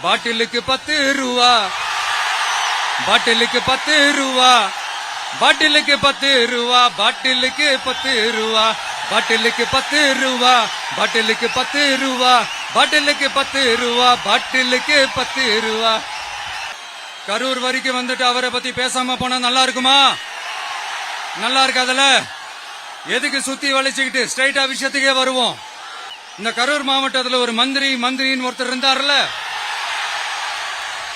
பாட்டிலுக்கு பத்து ரூபா பாட்டிலுக்கு பத்து ரூபா பாட்டிலுக்கு பத்து ரூபா பாட்டிலுக்கு பத்து ரூபா பாட்டிலுக்கு பத்து ரூபா பாட்டிலுக்கு பத்து ரூபா பாட்டிலுக்கு பத்து ரூபா பாட்டிலுக்கு பத்து ரூபா கரூர் வரைக்கும் வந்துட்டு அவரை பத்தி பேசாம போனா நல்லா இருக்குமா? நல்லா இருக்காதுல எதுக்கு சுத்தி வளைச்சுக்கிட்டு ஸ்ட்ரைட்டா விஷயத்துக்கே வருவோம். இந்த கரூர் மாவட்டத்துல ஒரு மந்திரி மந்திரின்னு ஒருத்தர் இருந்தார்ல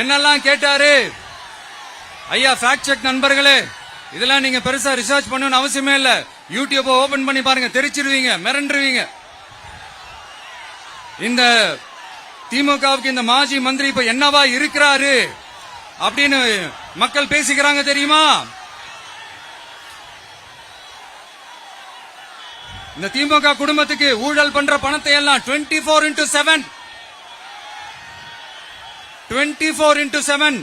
என்னெல்லாம் கேட்டாரு? ஐயா ஃபேக்ட் செக் நண்பர்களே இதெல்லாம் நீங்க பெருசா ரிசர்ச் பண்ணணும்னு அவசியமே இல்ல. யூடியூப் ஓபன் பண்ணி பாருங்க தெரிச்சிருவீங்க மிரண்டுருவீங்க. இந்த திமுகவுக்கு இந்த மாஜி மந்திரி இப்ப என்னவா இருக்கிறாரு அப்படின்னு மக்கள் பேசிக்கிறாங்க தெரியுமா? இந்த திமுக குடும்பத்துக்கு ஊழல் பண்ற பணத்தை எல்லாம் twenty four into seven twenty four into seven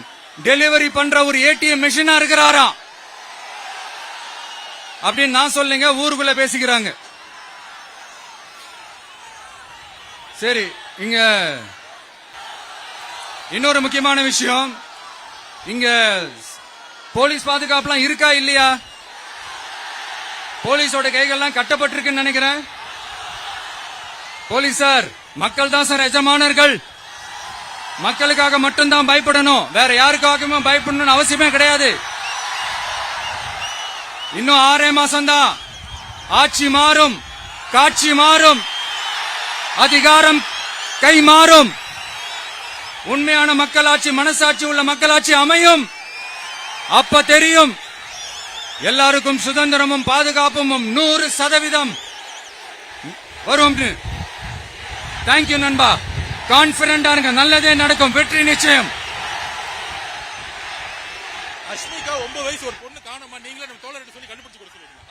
delivery பண்ற ஒரு ஏடிஎம் மிஷினா இருக்கிறாராம் அப்படின்னு நான் சொல்லுங்க ஊருக்குள்ள பேசிக்கிறாங்க. சரி இங்க இன்னொரு முக்கியமான விஷயம். இங்க போலீஸ் பாதுகாப்புலாம் இருக்கா இல்லையா? போலீஸோட கைகள்லாம் கட்டப்பட்டிருக்குன்னு நினைக்கிறேன். போலீஸ் சார் மக்கள் தான் சார் எஜமானர்கள். மக்களுக்காக மட்டும்தான் பயப்படணும். வேற யாருக்காகவும் பயப்படணும்னு அவசியமே கிடையாது. இன்னும் ஆறே மாசம் தான் ஆட்சி மாறும். காட்சி மாறும். அதிகாரம் கை மாறும். உண்மையான மக்களாட்சி மனசாட்சி உள்ள மக்களாட்சி அமையும். அப்ப தெரியும். எல்லாருக்கும் சுதந்திரமும் பாதுகாப்பும் நூறு சதவீதம். வரும் தேங்க்யூ நண்பா. கான்பிடண்டா இருங்க. நல்லதே நடக்கும். வெற்றி நிச்சயம். அஷ்மிகா ஒன்பது வயசு ஒரு பொண்ணு காணாம? நீங்களே நம்ம தோழர்கிட்ட சொல்லி கண்டுபிடிச்சு சொல்லிடுங்க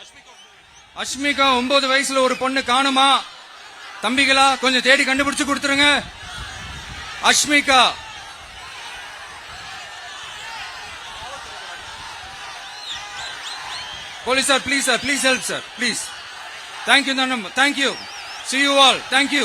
அஷ்மிகா ஒன்பது வயசுல ஒரு பொண்ணு காணுமா? தம்பிகளா கொஞ்சம் தேடி கண்டுபிடிச்சு கொடுத்துருங்க. Ashmika. Police sir please sir please help sir please thank you thank you see you all thank you